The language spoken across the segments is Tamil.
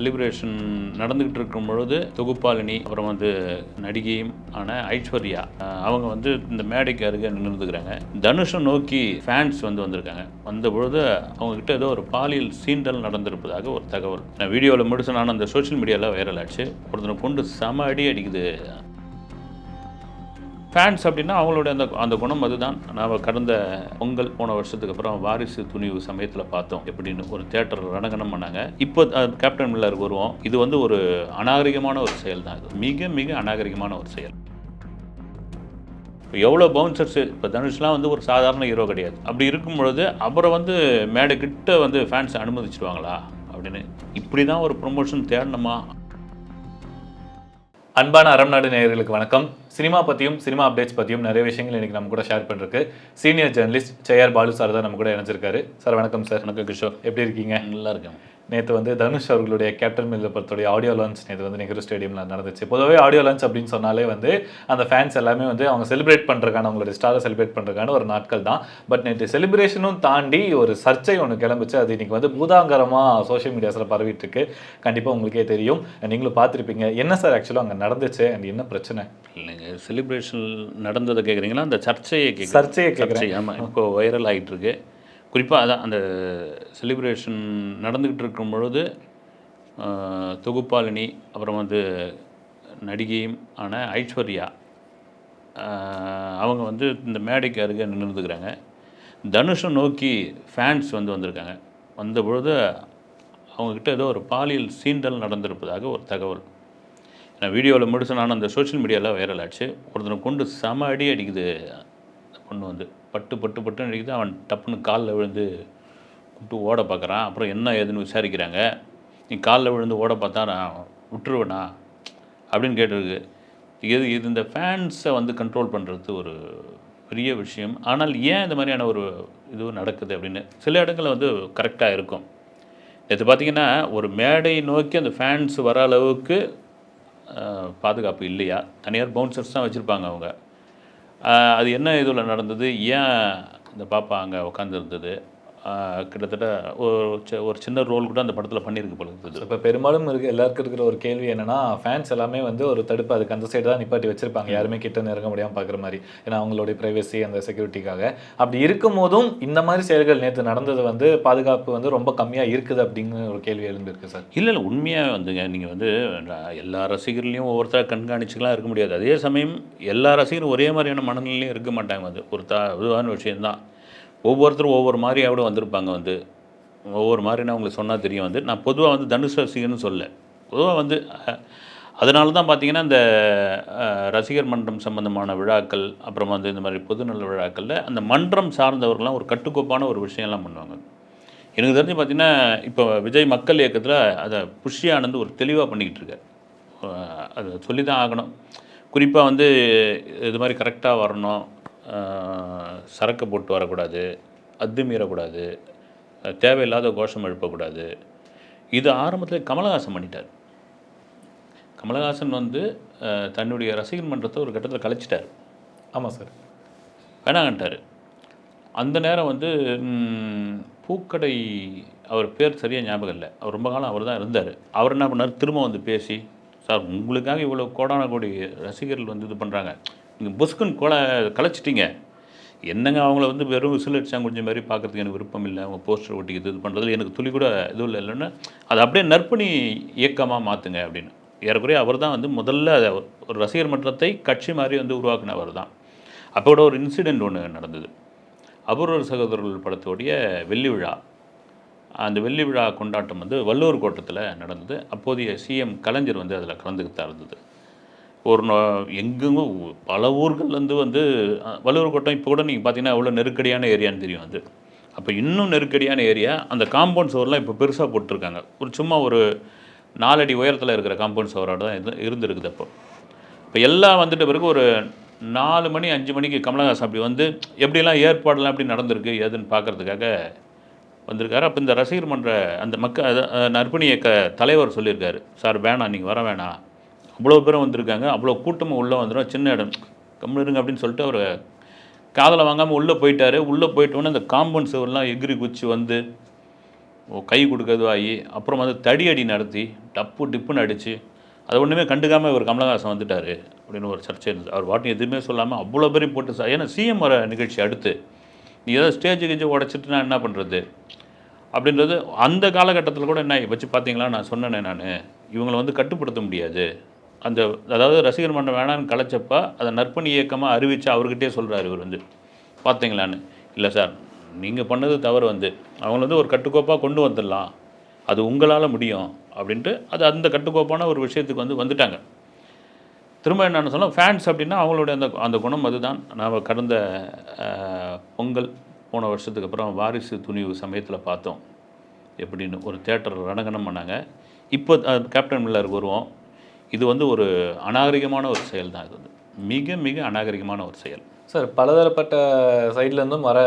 செலிப்ரேஷன் நடந்துக்கிட்டு இருக்கும் பொழுது தொகுப்பாளினி அப்புறம் வந்து நடிகையும் ஆன ஐஸ்வர்யா அவங்க வந்து இந்த மேடைக்கு அருகே நின்றுக்கிறாங்க தனுஷை நோக்கி ஃபேன்ஸ் வந்து வந்திருக்காங்க. வந்த பொழுது அவங்கக்கிட்ட ஏதோ ஒரு பாலியல் சீண்டல் நடந்திருப்பதாக ஒரு தகவல். நான் வீடியோவில் முடிச்சு நான் அந்த சோஷியல் மீடியாவில் வைரல் ஆச்சு. ஒருத்தனை கொண்டு செம அடி அடிக்குது. ஃபேன்ஸ் அப்படின்னா அவங்களுடைய அந்த அந்த குணம் அதுதான். நாம் கடந்த பொங்கல் போன வருஷத்துக்கு அப்புறம் வாரிசு துணிவு சமயத்தில் பார்த்தோம். எப்படின்னு ஒரு தேட்டர் ரணகணம் பண்ணாங்க. இப்போ கேப்டன் மில்லருக்கு வருவோம். இது வந்து ஒரு அநாகரிகமான ஒரு செயல் தான் இது. மிக மிக அநாகரிகமான ஒரு செயல். இப்போ எவ்வளோ பவுன்சர்ஸ் இப்போ தனுஷ்லாம் வந்து ஒரு சாதாரண ஹீரோ கிடையாது. அப்படி இருக்கும் பொழுது அப்புறம் வந்து மேடை கிட்ட வந்து ஃபேன்ஸ் அனுமதிச்சிடுவாங்களா அப்படின்னு. இப்படி தான் ஒரு ப்ரொமோஷன் தேடணுமா? அன்பான அறம் நாடு நேயர்களுக்கு வணக்கம். சினிமா பற்றியும் சினிமா அப்டேட்ஸ் பற்றியும் நிறைய விஷயங்கள் இன்னைக்கு நம்ம கூட ஷேர் பண்ணுறதுக்கு senior journalist Jayar Balu sir தான் நம்ம கூட இணைஞ்சிருக்காரு. சார் வணக்கம் சார் வணக்கம் கிஷோர். எப்படி இருக்கீங்க? நல்லா இருக்கேன். நேற்று வந்து தனுஷ் அவர்களுடைய கேப்டன் மில்ல படத்துடைய ஆடியோ லான்ச் நேற்று வந்து நெஹ்ரு ஸ்டேடியமில் நடந்துச்சு. பொதுவாகவே ஆடியோ லான்ச் அப்படின்னு சொன்னாலே வந்து அந்த ஃபேன்ஸ் எல்லாமே வந்து அவங்க செலிப்ரேட் பண்ணுறதுக்கான அவங்களுடைய ஸ்டாரை செலிப்ரேட் பண்ணுறதுக்கான ஒரு நாட்கள் தான். பட் நேற்று செலிப்ரேஷனும் தாண்டி ஒரு சர்ச்சை ஒன்று கிளம்பிச்சு. அது இன்னைக்கு வந்து பூதாங்கரமாக சோஷியல் மீடியாஸில் பரவிட்டு இருக்கு. கண்டிப்பாக உங்களுக்கே தெரியும். நீங்களும் பார்த்துருப்பீங்க. என்ன சார் ஆக்சுவலாக அங்கே நடந்துச்சு? அண்ட் என்ன பிரச்சனை? இல்லைங்க. செலிப்ரேஷன் நடந்ததை கேட்குறீங்களா அந்த சர்ச்சையை கேட்குறேன் சர்ச்சையை கேட்குறேன் ஆமாம் இப்போ வைரல் ஆகிட்டு இருக்கு குறிப்பாக அதான் அந்த செலிப்ரேஷன் நடந்துக்கிட்டு இருக்கும் பொழுது தொகுப்பாளினி அப்புறம் வந்து நடிகையும் ஆன ஐஸ்வர்யா அவங்க வந்து இந்த மேடைக்கு அருகே நின்றுருக்குறாங்க தனுஷை நோக்கி ஃபேன்ஸ் வந்து வந்திருக்காங்க. வந்த பொழுது அவங்கக்கிட்ட ஏதோ ஒரு பாலியல் சீண்டல் நடந்திருப்பதாக ஒரு தகவல். நான் வீடியோவில் முடிச்சு நான் அந்த சோஷியல் மீடியாவில் வைரல் ஆச்சு. ஒருத்தனை கொண்டு செம அடி அடிக்குது. அந்த பொண்ணு வந்து பட்டு பட்டு பட்டுன்னு அடிக்குது. அவன் டப்புன்னு காலில் விழுந்து கூப்பிட்டு ஓட பார்க்குறான். அப்புறம் என்ன ஏதுன்னு விசாரிக்கிறாங்க. நீ காலில் விழுந்து ஓட பார்த்தா நான் விட்டுருவேனா? அப்படின்னு கேட்டிருக்கு. இது இது இந்த ஃபேன்ஸை வந்து கண்ட்ரோல் பண்ணுறது ஒரு பெரிய விஷயம். ஆனால் ஏன் இந்த மாதிரியான ஒரு இது நடக்குது அப்படின்னு சில இடங்களில் வந்து கரெக்டாக இருக்கும். இது பார்த்திங்கன்னா ஒரு மேடை நோக்கி அந்த ஃபேன்ஸ் வர அளவுக்கு பாதுகாப்பு இல்லையா? தனியார் பவுன்சர்ஸ் தான் வச்சுருப்பாங்க அவங்க. அது என்ன இதில் நடந்தது? ஏன் இந்த பாப்பா அங்கே உட்காந்துருந்தது கிட்டத்தட்ட ஒரு ஒரு சின்ன ரோல் கூட அந்த படத்தில் பண்ணியிருக்கு போல இருக்குது. இப்போ பெரும்பாலும் இருக்கு எல்லாருக்கும் இருக்கிற ஒரு கேள்வி என்னன்னா ஃபேன்ஸ் எல்லாமே வந்து ஒரு தடுப்பு அதுக்கு அந்த சைடு தான் நிப்பாட்டி வச்சிருப்பாங்க. யாருமே கிட்ட நெருங்க முடியாமல் பார்க்குற மாதிரி. ஏன்னா அவங்களுடைய ப்ரைவசி அந்த செக்யூரிட்டிக்காக அப்படி இருக்கும் போதும் இந்த மாதிரி செயல்கள் நேற்று நடந்தது வந்து பாதுகாப்பு வந்து ரொம்ப கம்மியாக இருக்குது அப்படிங்கிற ஒரு கேள்வி எழுந்திருக்கு சார். இல்லை இல்லை உண்மையாக வந்துங்க. நீங்கள் வந்து எல்லா ரசிகர்களையும் ஒவ்வொருத்தர் கண்காணிச்சுக்கலாம் இருக்க முடியாது. அதே சமயம் எல்லா ரசிகரும் ஒரே மாதிரியான மனநிலையும் இருக்க மாட்டாங்க. வந்து ஒரு த இதுவான விஷயந்தான் ஒவ்வொருத்தரும் ஒவ்வொரு மாதிரியாவோட வந்திருப்பாங்க வந்து. ஒவ்வொரு மாதிரி நான் உங்களுக்கு சொன்னால் தெரியும் வந்து. நான் பொதுவாக வந்து தனுஷ் ரசிகர்னு சொல்ல. பொதுவாக வந்து அதனால தான் பார்த்தீங்கன்னா இந்த ரசிகர் மன்றம் சம்பந்தமான விழாக்கள் அப்புறம் வந்து இந்த மாதிரி பொதுநல விழாக்களில் அந்த மன்றம் சார்ந்தவர்கள்லாம் ஒரு கட்டுக்கோப்பான ஒரு விஷயம்லாம் பண்ணுவாங்க. எனக்கு தெரிஞ்சு பார்த்தீங்கன்னா இப்போ விஜய் மக்கள் இயக்கத்தில் அதை புஷ்யானந்து ஒரு தெளிவாக பண்ணிக்கிட்டு இருக்கார். அதை சொல்லி தான் ஆகணும். குறிப்பாக வந்து இது மாதிரி கரெக்டாக வரணும். சரக்கு போட்டு வரக்கூடாது அத்துமீறக்கூடாது அஹ் தேவையில்லாத கோஷம் எழுப்பக்கூடாது. இது ஆரம்பத்தில் கமலஹாசன் பண்ணிட்டார். கமலஹாசன் வந்து தன்னுடைய ரசிகர் மன்றத்தை ஒரு கட்டத்தில் கலைச்சிட்டார். ஆமாம் சார். வேணாங்கன்ட்டார். அந்த நேரம் வந்து பூக்கடை அவர் பேர் சரியாக ஞாபகம் இல்லை. அவர் ரொம்ப காலம் அவர் தான் இருந்தார். அவர் என்ன பண்ணார்? திரும்ப வந்து பேசி சார் உங்களுக்காக இவ்வளோ கோடான கோடி ரசிகர்கள் வந்து இது பண்ணுறாங்க நீங்கள் புஸ்குன்னு கொலை கலைச்சிட்டிங்க. என்னங்க அவங்கள வந்து வெறும் விசில் அடிச்சாங்க கொஞ்சம் மாதிரி பார்க்கறதுக்கு எனக்கு விருப்பம் இல்லை? அவங்க போஸ்டர் ஒட்டிக்கிறது இது பண்ணுறதுல எனக்கு துளி கூட இதுவும் இல்லை இல்லைன்னா அதை அப்படியே நற்பணி இயக்கமாக மாற்றுங்க அப்படின்னு. ஏறக்குறைய அவர் தான் வந்து முதல்ல ஒரு ரசிகர் மன்றத்தை கட்சி மாதிரி வந்து உருவாக்குனவர் தான். அப்போ கூட ஒரு இன்சிடெண்ட் ஒன்று நடந்தது. அபூர்வ சகோதரர்கள் படத்தோடைய வெள்ளி விழா. அந்த வெள்ளி விழா கொண்டாட்டம் வந்து வல்லூர் கோட்டத்தில் நடந்தது. அப்போதைய சிஎம் கலைஞர் வந்து அதில் கலந்துக்கிட்டு இருந்தது. ஒரு நோ- எங்கெங்கோ பல ஊர்கள்லேருந்து வந்து வள்ளுவர் கோட்டம் இப்போ கூட நீங்கள் பார்த்தீங்கன்னா எவ்வளோ நெருக்கடியான ஏரியான்னு தெரியும் அது. அப்போ இன்னும் நெருக்கடியான ஏரியா அந்த காம்பவுண்ட் சுவர்லாம் இப்போ பெருசாக போட்டிருக்காங்க. ஒரு சும்மா ஒரு நாலடி உயரத்தில் இருக்கிற காம்பவுண்ட் சுவரோட தான் இது இருந்திருக்குது அப்போ. இப்போ எல்லாம் வந்துட்ட பிறகு ஒரு நாலு மணி அஞ்சு மணிக்கு கமலஹாசன் அப்படி வந்து எப்படிலாம் ஏற்பாடெல்லாம் எப்படி நடந்திருக்கு ஏதுன்னு பார்க்கறதுக்காக வந்திருக்காரு. அப்போ இந்த ரசிகர் மன்ற அந்த மக்க அத- நற்பணி இயக்க தலைவர் சொல்லியிருக்காரு. சார் வேணாம் நீங்கள் வர வேணாம். அவ்வளோ பேரும் வந்திருக்காங்க. அவ்வளோ கூட்டமும் உள்ளே வந்துடும் சின்ன இடம். கம்முன்னு அப்படின்னு சொல்லிட்டு அவர் காதலை வாங்காமல் உள்ளே போயிட்டார். உள்ளே போயிட்டோன்னே அந்த காம்பவுண்ட் சுவர்லாம் எகிரி குச்சி வந்து கை கொடுக்கறதுவாகி அப்புறம் வந்து தடி அடி நடத்தி டப்பு டிப்புன்னு அடித்து அதை ஒன்றுமே கண்டுக்காமல் இவர் கமலஹாசன் வந்துட்டார் அப்படின்னு ஒரு சர்ச்சை இருந்தது அவர் வாட்டி எதுவுமே சொல்லாமல் அவ்வளோ பேரையும் போட்டு ச- ஏன்னா சிஎம் வர நிகழ்ச்சி அடுத்து. நீ ஏதாவது ஸ்டேஜ் கிஞ்சி உடச்சிட்டு நான் என்ன பண்ணுறது அப்படின்றது அந்த காலகட்டத்தில் கூட என்ன வச்சு பார்த்தீங்களா நான் சொன்னேனே நான். இவங்களை வந்து கட்டுப்படுத்த முடியாது. அந்த அதாவது ரசிகர் மன்றம் வேணான்னு கலைச்சப்ப அதை நற்பணி இயக்கமாக அறிவித்து அவர்கிட்டயே சொல்கிறார் இவர் வந்து. பார்த்தீங்களான்னு இல்லை சார் நீங்கள் பண்ணது தவறு வந்து. அவங்கள வந்து ஒரு கட்டுக்கோப்பாக கொண்டு வந்துடலாம். அது உங்களால் முடியும் அப்படின்ட்டு அது அந்த கட்டுக்கோப்பான ஒரு விஷயத்துக்கு வந்து வந்துட்டாங்க. திரும்ப என்னென்னு சொன்னால் ஃபேன்ஸ் அப்படின்னா அவங்களுடைய அந்த அந்த குணம் அதுதான். நாம் கடந்த பொங்கல் போன வருஷத்துக்கு அப்புறம் வாரிசு துணிவு சமயத்தில் பார்த்தோம். எப்படின்னு ஒரு தேட்டர் ரணகணம் பண்ணாங்க. இப்போ கேப்டன் மில்லருக்கு வருவோம். இது வந்து ஒரு அநாகரிகமான ஒரு செயல் தான் இது வந்து. மிக மிக அநாகரிகமான ஒரு செயல். சார் பலதரப்பட்ட சைட்லேருந்தும் வர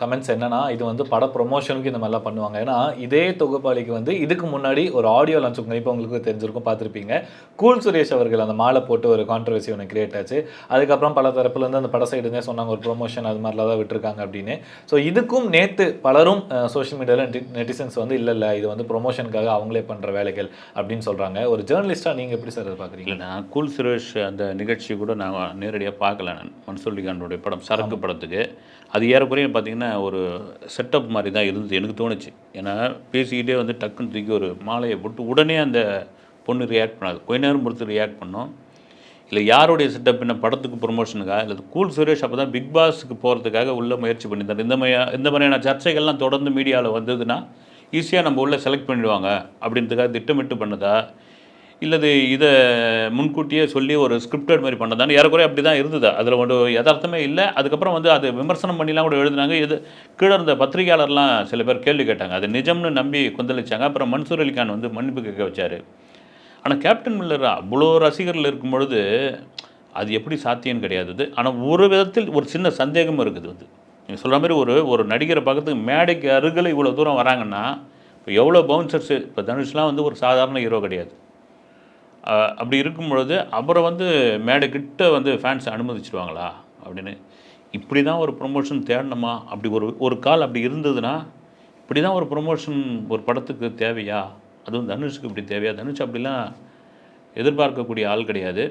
கமெண்ட்ஸ் என்னென்னா இது வந்து பட ப்ரொமோஷனுக்கு இந்த மாதிரிலாம் பண்ணுவாங்க. ஏன்னா இதே தொகுப்பாளிக்கு வந்து இதுக்கு முன்னாடி ஒரு ஆடியோ லான்ச் இப்போ உங்களுக்கு தெரிஞ்சிருக்கும் பார்த்துருப்பீங்க. கூல் சுரேஷ் அவர்கள் அந்த மாலை போட்டு ஒரு கான்ட்ரவர்சி ஒன்று கிரியேட் ஆச்சு. அதுக்கப்புறம் பல தரப்புலேருந்து அந்த பட சைடுனே சொன்னாங்க ஒரு ப்ரொமோஷன் அது மாதிரிலாம் தான் விட்டுருக்காங்க அப்படின்னு. ஸோ இதுக்கும் நேற்று பலரும் சோஷியல் மீடியாவில் நெட்டிசன்ஸ் வந்து இல்லை இல்லை இது வந்து ப்ரொமோஷனுக்காக அவங்களே பண்ணுற வேலைகள் அப்படின்னு சொல்கிறாங்க ஒரு ஜேர்னலிஸ்ட்டாக நீங்கள் எப்படி சார் அதை பார்க்குறீங்க நான் கூல் சுரேஷ் அந்த நிகழ்ச்சி கூட நான் நேரடியாக பார்க்கல நான் ரஜினிகாந்தோடைய படம் சரக்கு படத்துக்கு. அது ஏறக்குறைய பார்த்தீங்கன்னா ஒரு செட்டப் மாதிரி தான் இருந்தது எனக்கு தோணுச்சு. ஏன்னா பேசிக்கிட்டே வந்து டக்குன்னு தூக்கி ஒரு மாலையை போட்டு உடனே அந்த பொண்ணு ரியாக்ட் பண்ணாது. கொஞ்ச நேரம் பொறுத்து ரியாக்ட் பண்ணோம். இல்லை யாருடைய செட்டப் என்ன படத்துக்கு ப்ரொமோஷனுக்காக இல்லை கூல் சுரேஷ் அப்போ தான் பிக் பாஸுக்கு போகிறதுக்காக உள்ள முயற்சி பண்ணியிருந்தார். இந்த மாதிரி இந்த மாதிரியான சர்ச்சைகள்லாம் தொடர்ந்து மீடியாவில் வந்ததுன்னா ஈஸியாக நம்ம உள்ளே செலக்ட் பண்ணிடுவாங்க. அப்படின்றதுக்காக திட்டமிட்டு பண்ணதா? இல்லது இதை முன்கூட்டியே சொல்லி ஒரு ஸ்கிரிப்டட் மாதிரி பண்ணதான்னு ஏறக்குறைய அப்படி தான் இருந்தது? அதில் ஒரு யதார்த்தமே இல்லை. அதுக்கப்புறம் வந்து அது விமர்சனம் பண்ணிலாம் கூட எழுதுனாங்க. இது கீழே இருந்த பத்திரிகையாளர்லாம் சில பேர் கேள்வி கேட்டாங்க. அது நிஜம்னு நம்பி கொந்தளிச்சாங்க. அப்புறம் மன்சூர் அலிகான் வந்து மன்னிப்பு கேட்க வச்சார். ஆனால் கேப்டன் மில்லர் அவ்வளோ ரசிகர்கள் இருக்கும் பொழுது அது எப்படி சாத்தியம் கிடையாது. ஆனால் ஒரு விதத்தில் ஒரு சின்ன சந்தேகமும் இருக்குது வந்து. நீங்கள் சொல்கிற மாதிரி ஒரு ஒரு நடிகரை பக்கத்துக்கு மேடைக்கு அருகில் இவ்வளோ தூரம் வராங்கன்னா இப்போ எவ்வளோ பவுன்சர்ஸ் இப்போ தனுஷ்லாம் வந்து ஒரு சாதாரண ஹீரோ கிடையாது. அப்படி இருக்கும் பொழுது அப்புறம் வந்து மேடை கிட்ட வந்து ஃபேன்ஸ் அனுமதிச்சிருவாங்களா? அப்படின்னு. இப்படி தான் ஒரு ப்ரொமோஷன் தேடணுமா? அப்படி ஒரு ஒரு கால் அப்படி இருந்ததுன்னா இப்படி தான் ஒரு ப்ரொமோஷன் ஒரு படத்துக்கு தேவையா? அதுவும் தனுஷுக்கு இப்படி தேவையா? தனுஷ் அப்படிலாம் எதிர்பார்க்கக்கூடிய ஆள் கிடையாது.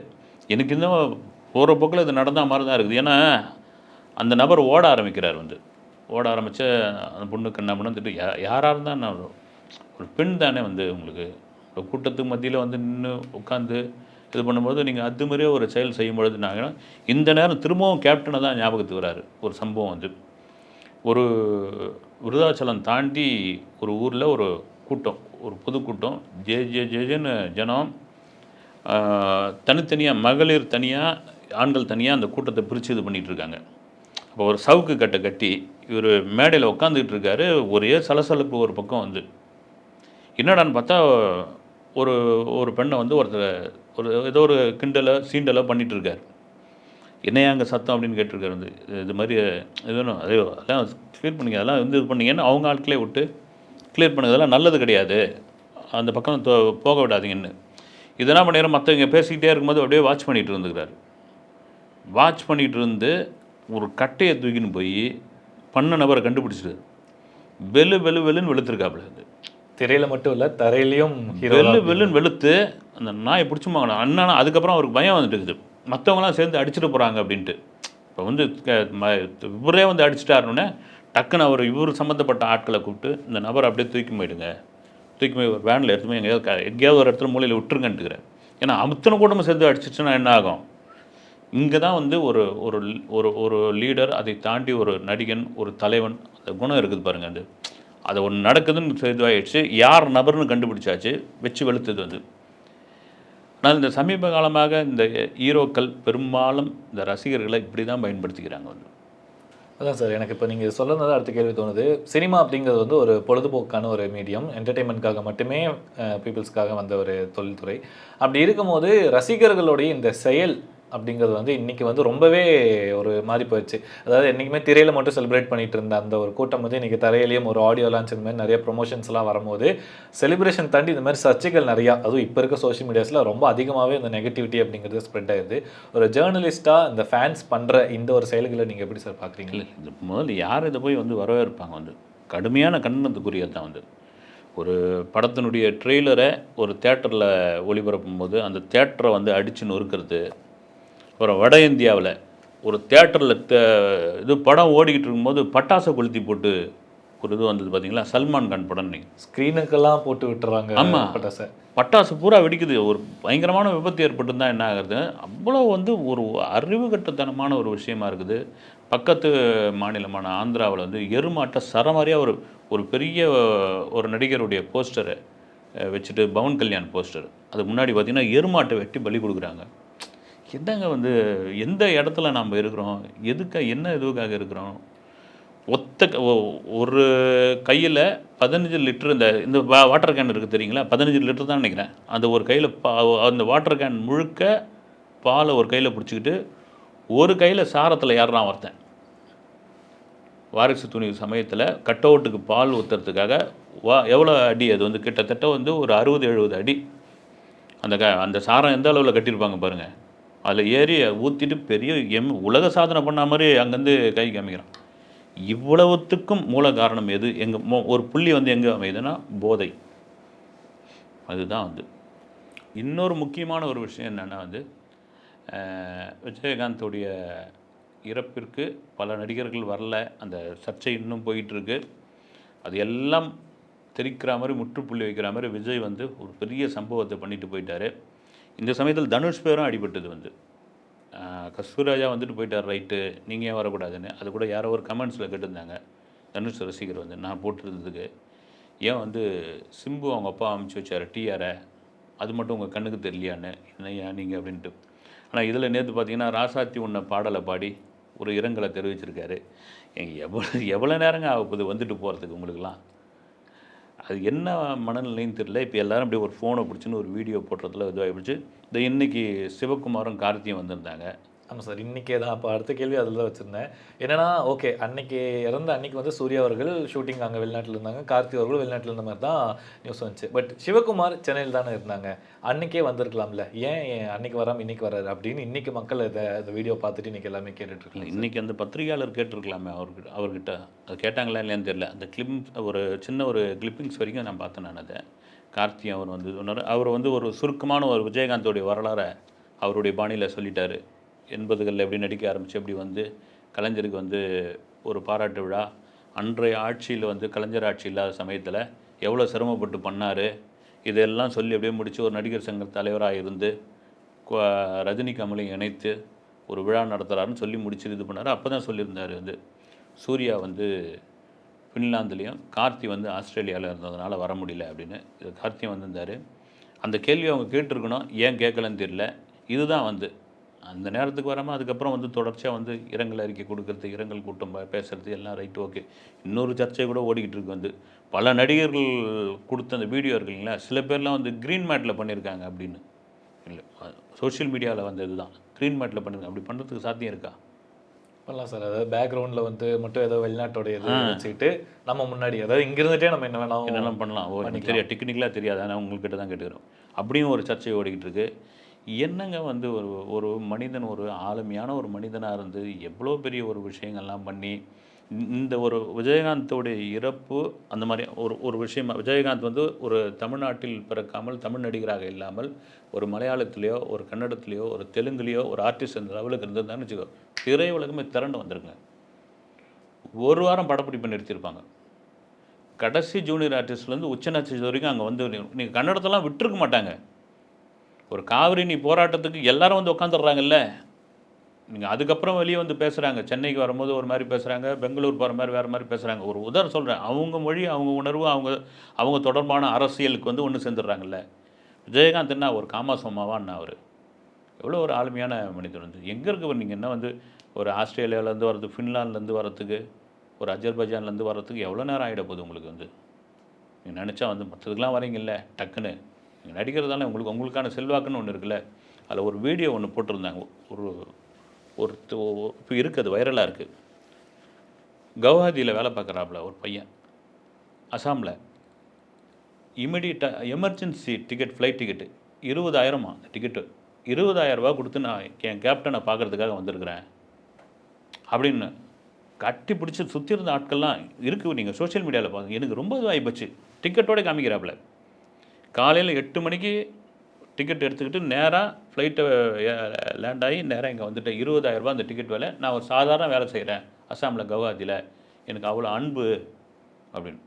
எனக்கு இன்னும் போகிற போக்கில் இது நடந்த மாதிரி தான் இருக்குது. ஏன்னா அந்த நபர் ஓட ஆரம்பிக்கிறார் வந்து. ஓட ஆரம்பித்த அந்த பொண்ணுக்கு என்ன பண்ண திட்டு யா யாராக இருந்தால் நான் ஒரு பெண் தானே வந்து உங்களுக்கு இப்போ கூட்டத்துக்கு மத்தியில் வந்து நின்று உட்காந்து இது பண்ணும்போது நீங்கள் அது மாதிரியே ஒரு செயல் செய்யும்பொழுது நாங்கள் இந்த நேரம் திரும்பவும் கேப்டனை தான் ஞாபகத்துக்கு வராரு. ஒரு சம்பவம் வந்து. ஒரு விருதாச்சலம் தாண்டி ஒரு ஊரில் ஒரு கூட்டம் ஒரு பொதுக்கூட்டம். ஜே ஜே ஜேஜேன்னு ஜனம் தனித்தனியாக மகளிர் தனியாக ஆண்கள் தனியாக அந்த கூட்டத்தை பிரித்து இது பண்ணிகிட்டு இருக்காங்க. அப்போ ஒரு சவுக்கு கட்டை கட்டி இவர் மேடையில் உட்காந்துக்கிட்டு இருக்காரு. ஒரே சலசலப்பு ஒரு பக்கம் வந்து. என்னடான்னு பார்த்தா ஒரு ஒரு பெண்ணை வந்து ஒருத்தர் ஒரு ஏதோ ஒரு கிண்டலோ சீண்டலோ பண்ணிகிட்ருக்கார் என்னையா அங்கே சத்தம் அப்படின்னு கேட்டிருக்காரு வந்து. இது- மாதிரி இது வேணும். அதே அதெல்லாம் க்ளியர் பண்ணிங்க அதெல்லாம் வந்து இது பண்ணீங்கன்னு அவங்க ஆட்களே விட்டு க்ளியர் பண்ணுங்க அதெல்லாம் நல்லது கிடையாது. அந்த பக்கம் போக விடாதீங்கன்னு. இதெல்லாம் பண்ணிடுற மற்றவங்க பேசிக்கிட்டே இருக்கும்போது அப்படியே வாட்ச் பண்ணிகிட்டு இருந்துக்கிறாரு. வாட்ச் பண்ணிகிட்டு இருந்து ஒரு கட்டையை தூக்கின்னு போய் பண்ண நபரை கண்டுபிடிச்சிடுது வெளு வெளு வெளுன்னு வெளுத்துருக்காப்புல அது. திரையில மட்டும் இல்ல தரையிலையும் வெள்ளு வெள்ளுன்னு வெளுத்து அந்த நாயை பிடிச்சுமாங்க அண்ணா அதுக்கப்புறம் அவருக்கு பயம் வந்துட்டு இருக்குது. மற்றவங்களாம் சேர்ந்து அடிச்சிட்டு போகிறாங்க அப்படின்ட்டு. இப்போ வந்து இவரே வந்து அடிச்சிட்டாருன்னே டக்குன்னு அவர் இவர் சம்மந்தப்பட்ட ஆட்களை கூப்பிட்டு இந்த நபரை அப்படியே தூக்கி போயிடுங்க. தூக்கி போய் ஒரு வேனில் எடுத்து போய் எங்கேயாவது எங்கேயாவது ஒரு இடத்துல மூலையில் விட்டுருங்கன்ட்டுக்கிறேன் ஏன்னா அத்தனை கூட்டமும் சேர்ந்து அடிச்சிச்சுன்னா என்ன ஆகும்? இங்கே தான் வந்து ஒரு ஒரு ஒரு ஒரு லீடர் அதை தாண்டி ஒரு நடிகன் ஒரு தலைவன் அந்த குணம் இருக்குது பாருங்க அது அது ஒன்று நடக்குதுன்னு இதுவாகிடுச்சு யார் நபர்னு கண்டுபிடிச்சாச்சு. வச்சு வெளுத்தது அது. ஆனால் இந்த சமீப காலமாக இந்த ஹீரோக்கள் பெரும்பாலும் இந்த ரசிகர்களை இப்படி தான் பயன்படுத்திக்கிறாங்க வந்து. அதான் சார் எனக்கு இப்போ நீங்கள் சொல்லுறது அடுத்த கேள்வி தோணுது. சினிமா அப்படிங்கிறது வந்து ஒரு பொழுதுபோக்கான ஒரு மீடியம் என்டர்டெயின்மெண்ட்காக மட்டுமே பீப்புள்ஸ்க்காக வந்த ஒரு தொழில்துறை. அப்படி இருக்கும்போது ரசிகர்களுடைய இந்த செயல் அப்படிங்கிறது வந்து இன்றைக்கி வந்து ரொம்பவே ஒரு மாதிரி போயிடுச்சு. அதாவது என்றைக்குமே திரையில் மட்டும் செலிப்ரேட் பண்ணிகிட்டு இருந்த அந்த ஒரு கூட்டம் வந்து இன்றைக்கி தரையிலையும் ஒரு ஆடியோ லான்ச் இந்த மாதிரி நிறைய ப்ரொமோஷன்ஸ்லாம் வரும்போது செலிப்ரேஷன் தாண்டி இந்த மாதிரி சர்ச்சைகள் நிறையா அதுவும் இப்போ இருக்க சோஷியல் மீடியாஸில் ரொம்ப அதிகமாகவே இந்த நெகட்டிவிட்டி அப்படிங்கிறது ஸ்ப்ரெட் ஆயிடுது ஒரு ஜேர்னலிஸ்ட்டாக இந்த ஃபேன்ஸ் பண்ணுற இந்த ஒரு செயல்களை நீங்கள் எப்படி சார் பார்க்குறீங்க இல்லை இது முதல்ல யார் இதை போய் வந்து வரவேற்பாங்க வந்து? கடுமையான கண்டனத்துக்குரியது தான் வந்து. ஒரு படத்தினுடைய ட்ரெய்லரை ஒரு தேட்டரில் ஒளிபரப்பும் போது அந்த தேட்டரை வந்து அடித்து நொறுக்கிறது அப்புறம் வட இந்தியாவில் ஒரு தேட்டரில் இது படம் ஓடிக்கிட்டு இருக்கும்போது பட்டாசை கொளுத்தி போட்டு ஒரு இது வந்தது பார்த்தீங்களா சல்மான் கான் படம் நீங்கள் ஸ்க்ரீனுக்கெல்லாம் போட்டு விட்டுறாங்க ஆமா. பட்டாசை. பட்டாசு பூரா வெடிக்குது. ஒரு பயங்கரமான விபத்து ஏற்பட்டுருந்தா என்ன ஆகுறது? அவ்வளோ வந்து ஒரு அறிவு கட்டத்தனமான ஒரு விஷயமா இருக்குது. பக்கத்து மாநிலமான ஆந்திராவில் வந்து எருமாட்டை சரமாரியாக ஒரு ஒரு பெரிய ஒரு நடிகருடைய போஸ்டரை வச்சுட்டு பவன் கல்யாண் போஸ்டர். அது முன்னாடி பார்த்தீங்கன்னா எருமாட்டை வெட்டி பலி கொடுக்குறாங்க. என்னங்க வந்து எந்த இடத்துல நாம் இருக்கிறோம்? எதுக்க என்ன இதுக்காக இருக்கிறோம்? ஒத்த ஒரு கையில் பதினஞ்சு லிட்டர் இந்த இந்த வா வாட்டர் கேன் இருக்குது தெரியுங்களா? பதினஞ்சு லிட்டர் தான் நினைக்கிறேன். அந்த ஒரு கையில் பா அந்த வாட்டர் கேன் முழுக்க பாலை ஒரு கையில் பிடிச்சிக்கிட்டு ஒரு கையில் சாரத்தில் ஏறுறான் ஒருத்தன். வாரிசு துணி சமயத்தில் கட் அவுட்டுக்கு பால் ஊற்றுறதுக்காக வா எவ்வளோ அடி அது வந்து? கிட்டத்தட்ட வந்து ஒரு அறுபது எழுபது அடி. அந்த க அந்த சாரம் எந்த அளவில் கட்டியிருப்பாங்க பாருங்கள் அதில் ஏறி ஊற்றிட்டு பெரிய எம் உலக சாதனை பண்ண மாதிரி அங்கேருந்து கை காமிக்கிறான். இவ்வளவுத்துக்கும் மூல காரணம் எது? எங்கே ஒரு புள்ளி வந்து எங்கே அமையுதுன்னா போதை. அதுதான் வந்து இன்னொரு முக்கியமான ஒரு விஷயம் என்னென்னா வந்து விஜயகாந்தோடைய இறப்பிற்கு பல நடிகர்கள் வரல. அந்த சர்ச்சை இன்னும் போயிட்டுருக்கு. அது எல்லாம் தெரிக்கிற மாதிரி முற்றுப்புள்ளி வைக்கிற மாதிரி விஜய் வந்து ஒரு பெரிய சம்பவத்தை பண்ணிட்டு போயிட்டார். இந்த சமயத்தில் தனுஷ் பேரும் அடிபட்டது வந்து. கஸ்தூராஜா வந்துட்டு போயிட்டார் ரைட்டு. நீங்கள் ஏன் வரக்கூடாதுன்னு? அது கூட யாரோ ஒரு கமெண்ட்ஸில் கேட்டிருந்தாங்க. தனுஷ் ரசிகர் வந்து நான் போட்டிருந்ததுக்கு. ஏன் வந்து சிம்பு அவங்க அப்பா அமுச்சு வச்சார் டிஆரை? அது மட்டும் உங்கள் கண்ணுக்கு தெரியலையான்னு? ஏன் நீங்கள் அப்படின்ட்டு. ஆனால் இதில் நேற்று பார்த்தீங்கன்னா ராசாத்தி உன்ன பாடலை பாடி ஒரு இரங்கலை தெரிவிச்சிருக்காரு. எங்கள் எவ்வளோ எவ்வளோ நேரங்க ஆகப்போகுது வந்துட்டு போகிறதுக்கு உங்களுக்குலாம் அது என்ன மனநிலைன்னு தெரியல. இப்போ எல்லாரும் அப்படியே ஒரு ஃபோனை பிடிச்சின்னு ஒரு வீடியோ போடுறதுல இதுவாகிடுச்சு இந்த இன்றைக்கி சிவகுமாரும் கார்த்தியும் வந்திருந்தாங்க. ஆமாம் சார் இன்றைக்கே தான். அப்போ அடுத்த கேள்வி அதில் தான் வச்சுருந்தேன். என்னன்னா ஓகே அன்னைக்கு இறந்த அன்னைக்கு வந்து சூர்யா அவர்கள் ஷூட்டிங் அங்கே வெளிநாட்டில் இருந்தாங்க. கார்த்தி அவர்கள் வெளிநாட்டில் இருந்த மாதிரி தான் நியூஸ் வந்துச்சு. பட் சிவகுமார் சென்னையில் தானே இருந்தாங்க. அன்னைக்கே வந்திருக்கலாம்ல. ஏன் அன்னைக்கு வராமல் இன்னைக்கு வராரு அப்படின்னு இன்னைக்கு மக்கள் இதை இந்த வீடியோ பார்த்துட்டு இன்னைக்கு எல்லாமே இருக்காங்க இன்னைக்கு அந்த பத்திரிகையாளர் கேட்டிருக்கலாமே அவர்கிட்ட அவர்கிட்ட. அது கேட்டாங்களா இல்லையான்னு தெரியல. அந்த கிளிம் ஒரு சின்ன ஒரு கிளிப்பிங்ஸ் வரைக்கும் நான் பார்த்தேன் நான் அதை. கார்த்தி அவர் வந்து சொன்னார். அவர் வந்து ஒரு சுருக்கமான ஒரு விஜயகாந்தோடைய வரலாறை அவருடைய பாணியில் சொல்லிட்டாரு. எண்பதுகளில் எப்படி நடிக்க ஆரம்பித்து எப்படி வந்து கலைஞருக்கு வந்து ஒரு பாராட்டு விழா அன்றைய ஆட்சியில் வந்து கலைஞர் ஆட்சி இல்லாத சமயத்தில் எவ்வளோ சிரமப்பட்டு பண்ணார் இதெல்லாம் சொல்லி அப்படியே முடித்து ஒரு நடிகர் சங்க தலைவராக இருந்து ரஜினி கமலையும் இணைத்து ஒரு விழா நடத்துகிறாருன்னு சொல்லி முடிச்சு இது பண்ணார். அப்போ தான் சொல்லியிருந்தார் வந்து சூர்யா வந்து ஃபின்லாந்துலேயும் கார்த்தி வந்து ஆஸ்திரேலியாவில் இருந்ததுனால வர முடியல அப்படின்னு. இது கார்த்தி வந்திருந்தார். அந்த கேள்வி அவங்க கேட்டிருக்கணும் ஏன் கேட்கலன்னு தெரியல. இதுதான் வந்து அந்த நேரத்துக்கு வராமல் அதுக்கப்புறம் வந்து தொடர்ச்சியாக வந்து இரங்கல் அறிக்கை கொடுக்கறது இரங்கல் கூட்டம் ப- பேசுறது எல்லாம் ரைட் ஓகே இன்னொரு சர்ச்சை கூட ஓடிக்கிட்டு இருக்கு வந்து. பல நடிகர்கள் கொடுத்த அந்த வீடியோ இருக்கு இல்லைங்களா? சில பேர்லாம் வந்து க்ரீன் மேட்டில் பண்ணியிருக்காங்க அப்படின்னு. இல்லை சோஷியல் மீடியாவில் வந்தது தான். க்ரீன் மேட்டில் பண்ணிருக்காங்க. அப்படி பண்ணுறதுக்கு சாத்தியம் இருக்கா? பண்ணலாம் சார். அதாவது பேக்ரவுண்டில் வந்து மட்டும் ஏதோ வெளிநாட்டோட இது வச்சுக்கிட்டு நம்ம முன்னாடி அதாவது இங்க இருந்துட்டே நம்ம என்ன வேணாலும் என்னெல்லாம் பண்ணலாம்? ஓ எனக்கு தெரியாது டெக்னிக்கலாக தெரியாது. ஆனால் உங்கள்கிட்ட தான் கேட்டுக்கிறோம். அப்படியும் ஒரு சர்ச்சை ஓடிக்கிட்டு இருக்கு. என்னங்க வந்து ஒரு ஒரு மனிதன் ஒரு ஆளுமையான ஒரு மனிதனாக இருந்து எவ்வளோ பெரிய ஒரு விஷயங்கள்லாம் பண்ணி இந்த- ஒரு விஜயகாந்தோடைய இறப்பு அந்த மாதிரி ஒரு ஒரு விஷயமா விஜயகாந்த் வந்து ஒரு தமிழ்நாட்டில் பிறக்காமல் தமிழ் நடிகராக இல்லாமல் ஒரு மலையாளத்துலேயோ ஒரு கன்னடத்துலேயோ ஒரு தெலுங்குலேயோ ஒரு ஆர்டிஸ்ட் அந்த லெவலுக்கு இருந்ததுன்னு வச்சுக்கோ திரையுலகமே திரண்டு வந்திருங்க ஒரு வாரம் படப்பிடிப்பு நிறுத்தியிருப்பாங்க. கடைசி ஜூனியர் ஆர்டிஸ்ட்லேருந்து உச்ச வரைக்கும் அங்கே வந்து நீங்கள் கன்னடத்தெல்லாம் விட்டுருக்க மாட்டாங்க. ஒரு காவிரி நீ போராட்டத்துக்கு எல்லாரும் வந்து உட்காந்துடுறாங்கல்ல நீங்கள் அதுக்கப்புறம் வெளியே வந்து பேசுகிறாங்க சென்னைக்கு வரும்போது ஒரு மாதிரி பேசுகிறாங்க பெங்களூர் போகிற மாதிரி வேறு மாதிரி பேசுகிறாங்க ஒரு உதாரணம் சொல்கிறேன் அவங்க மொழி அவங்க உணர்வு அவங்க அவங்க தொடர்பான அரசியலுக்கு வந்து ஒன்று சேர்ந்துடுறாங்கல்ல. விஜயகாந்த் என்ன ஒரு காமாசோமாவான்னு அவர்? எவ்வளோ ஒரு ஆளுமையான மனிதர் வந்து. எங்கே இருக்கு நீங்கள் என்ன வந்து ஒரு ஆஸ்திரேலியாவிலேருந்து வர்றது ஃபின்லாண்ட்லேருந்து வர்றதுக்கு ஒரு அஜர்பைஜான்லேருந்து வர்றதுக்கு எவ்வளோ நேரம் ஆகிட போகுது உங்களுக்கு வந்து? நீங்கள் நினச்சா வந்து மற்றதுக்கெலாம் வரீங்கல்ல டக்குன்னு. நீங்கள் நடிக்கிறதால உங்களுக்கு உங்களுக்கான செல்வாக்குன்னு ஒன்று இருக்குல்ல. அதில் ஒரு வீடியோ ஒன்று போட்டிருந்தாங்க. ஒரு ஒரு இப்போ இருக்குது அது வைரலாக இருக்குது கவுஹாத்தியில் வேலை பார்க்குறாப்புல ஒரு பையன். அசாமில். இமிடியட்டாக எமர்ஜென்சி டிக்கெட் ஃப்ளைட் டிக்கெட்டு இருபதாயிரமா அந்த டிக்கெட்டு இருபதாயிரம் கொடுத்து நான் என் கேப்டனை பார்க்கறதுக்காக வந்திருக்கிறேன். அப்படின்னு கட்டி பிடிச்சி சுற்றி இருந்த ஆட்கள்லாம் இருக்குது நீங்கள் சோஷியல் மீடியாவில் பாருங்க. எனக்கு ரொம்ப இதுவாகி போச்சு டிக்கெட்டோட காமிக்கிறாப்புல காலையில் எட்டு மணிக்கு டிக்கெட் எடுத்துக்கிட்டு நேராக ஃப்ளைட்டை லேண்ட் ஆகி நேராக இங்கே வந்துட்டேன். இருபதாயிரம் ரூபாய் அந்த டிக்கெட் விலை. நான் ஒரு சாதாரண வேலை செய்கிறேன் அஸ்ஸாமில் கவுஹாத்தியில் எனக்கு அவ்வளோ அன்பு அப்படின்னு.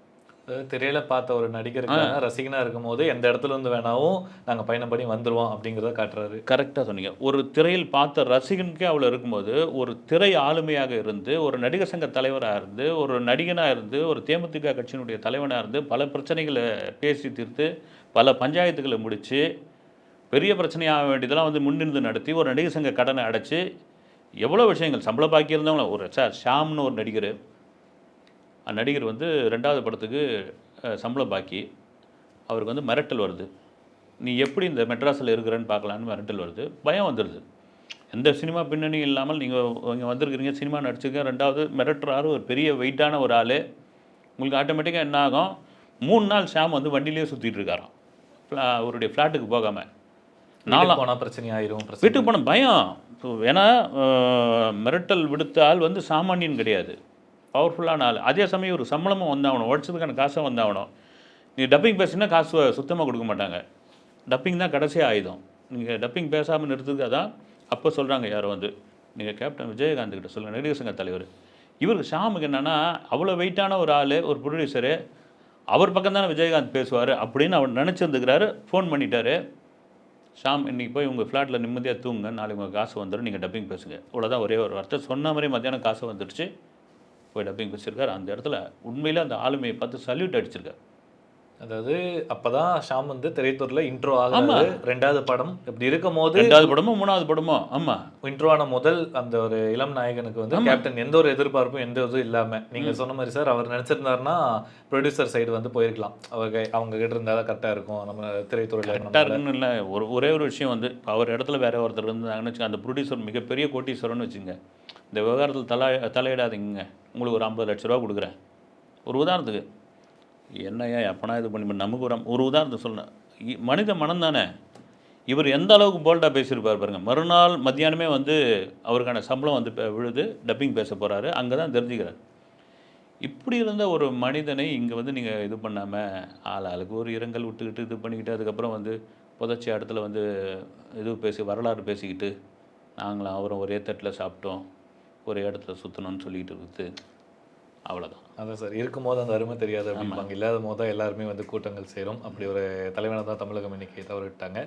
திரையில பார்த்த ஒரு நடிகருக்கான ரசிகனா இருக்கும்போது எந்த இடத்துல இருந்து வேணாவும் நாங்க பயணம் பண்ணி வந்துருவோம் அப்படிங்கிறத காட்டுறாரு. கரெக்டாக சொன்னீங்க. ஒரு திரையில் பார்த்த ரசிகனுக்கே அவ்வளோ இருக்கும்போது ஒரு திரை ஆளுமையாக இருந்து ஒரு நடிகர் சங்க தலைவராக இருந்து ஒரு நடிகனாக இருந்து ஒரு தேமுதிக கட்சியினுடைய தலைவனாக இருந்து பல பிரச்சனைகளை பேசி தீர்த்து பல பஞ்சாயத்துகளை முடித்து பெரிய பிரச்சனையாக வேண்டியதெல்லாம் வந்து முன்னிருந்து நடத்தி ஒரு நடிகர் சங்க கடனை அடைச்சி எவ்வளோ விஷயங்கள் சம்பள பாக்கி இருந்தவங்கள ஒரு சார் ஷாம்னு ஒரு நடிகர். அந்த நடிகர் வந்து ரெண்டாவது படத்துக்கு சம்பளம் பாக்கி அவருக்கு வந்து மிரட்டல் வருது. நீ எப்படி இந்த மெட்ராஸில் இருக்கிறேன்னு பார்க்கலான்னு மிரட்டல் வருது. பயம் வந்துடுது எந்த சினிமா பின்னணியும் இல்லாமல் நீங்கள் இங்கே வந்திருக்கிறீங்க சினிமா நடிச்சிருக்க ரெண்டாவது மிரட்டுறாரு ஒரு பெரிய வெயிட்டான ஒரு ஆள். உங்களுக்கு ஆட்டோமேட்டிக்காக என்ன ஆகும்? மூணு நாள் ஷாம் வந்து வண்டியிலேயே சுற்றிட்டு இருக்காராம். அவருடைய ஃப்ளாட்டுக்கு போகாமல் நாளா போனா பிரச்சனை ஆயிரும் பிரச்சனை வீட்டுக்கு போன பயம். ஏன்னா மிரட்டல் விடுத்த ஆள் வந்து சாமானியன் கிடையாது. பவர்ஃபுல்லான ஆள். அதே சமயம் ஒரு சம்பளமும் வந்தாகணும் உடச்சதுக்கான காசும் வந்தாகணும். நீ டப்பிங் பேசினா காசு சுத்தமாக கொடுக்க மாட்டாங்க. டப்பிங் தான் கடைசி ஆயுதம். நீங்கள் டப்பிங் பேசாமல் நிறுத்துக்கு அதான் அப்போ சொல்கிறாங்க யாரோ வந்து. நீங்கள் கேப்டன் விஜயகாந்த் கிட்ட சொல்லுங்கள் நடிகர் சங்க தலைவர். இவருக்கு ஷாமுக்கு என்னென்னா அவ்வளோ வெயிட்டான ஒரு ஆள் ஒரு ப்ரொடியூசரு அவர் பக்கம் தானே விஜயகாந்த் பேசுவார் அப்படின்னு அவர் நினச்சிருந்துக்கிறாரு. ஃபோன் பண்ணிட்டாரு. ஷாம் இன்றைக்கி போய் உங்கள் ஃப்ளாட்டில் நிம்மதியாக தூங்க நாளைக்கு உங்கள் காசு வந்துடும் நீங்கள் டப்பிங் பேசுங்க. இவ்வளோதான் ஒரே ஒரு வார்த்தை. சொன்ன மாதிரி மத்தியானம் காசு வந்துடுச்சு போய் டப்பிங் பேசியிருக்காரு அந்த இடத்துல உண்மையில் அந்த ஆளுமையை பார்த்து சல்யூட் அடிச்சிருக்காரு. அதாவது அப்பதான் ஷாம் வந்து திரைத்துறையில இன்ட்ரோ ஆகுது ரெண்டாவது படம் இப்படி இருக்கும் போது ரெண்டாவது படமோ மூணாவது படமோ? ஆமாம் இன்ட்ரோ ஆன முதல் அந்த ஒரு இளம் நாயகனுக்கு வந்து கேப்டன் எந்த ஒரு எதிர்பார்ப்பும் எந்த இதுவும் இல்லாம. நீங்க சொன்ன மாதிரி சார் அவர் நினைச்சிருந்தாருன்னா ப்ரொடியூசர் சைடு வந்து போயிருக்கலாம். அவங்க அவங்க கிட்ட இருந்தா தான் கரெக்டா இருக்கும். நம்ம திரைத்துறையில கரெக்டாக இருக்குன்னு இல்லை. ஒரு ஒரே ஒரு விஷயம் வந்து இப்போ அவர் இடத்துல வேற ஒருத்தர் இருந்தாங்கன்னு வச்சுங்க அந்த ப்ரொடியூசர் மிகப்பெரிய கோட்டீஸ்வரன்னு வச்சுங்க. இந்த விவகாரத்தில் தலை தலையிடாதீங்க உங்களுக்கு ஒரு ஐம்பது லட்ச ரூபா கொடுக்குறேன். ஒரு உதாரணத்துக்கு என்னையா எப்பனா இது பண்ணி நமக்கு ஒரு ஒரு உதாரணத்தை சொல்லணும் மனித மனம் தானே? இவர் எந்த அளவுக்கு போல்டாக பேசியிருப்பார் பாருங்க. மறுநாள் மத்தியானமே வந்து அவருக்கான சம்பளம் வந்து பே- விழுது டப்பிங் பேச போகிறாரு அங்கே தான் தெரிஞ்சுக்கிறார். இப்படி இருந்த ஒரு மனிதனை இங்கே வந்து நீங்கள் இது பண்ணாமல் ஆள் ஆளுக்கு ஒரு இரங்கல் விட்டுக்கிட்டு இது பண்ணிக்கிட்டு அதுக்கப்புறம் வந்து புதச்சி இடத்துல வந்து இது பேசி வரலாறு பேசிக்கிட்டு நாங்களும் அவரும் ஒரே தட்டில் சாப்பிட்டோம் ஒரே இடத்துல சுற்றணும்னு சொல்லிக்கிட்டு இருக்குது. அவ்வளோதான் அதான் சார் இருக்கும்போது அந்த அருமை தெரியாது அப்படிம்பாங்க. இல்லாத போது தான் எல்லாருமே வந்து கூட்டங்கள் சேரும். அப்படி ஒரு தலைவனை தான் தமிழகம் இன்னைக்கு தவறிட்டாங்க.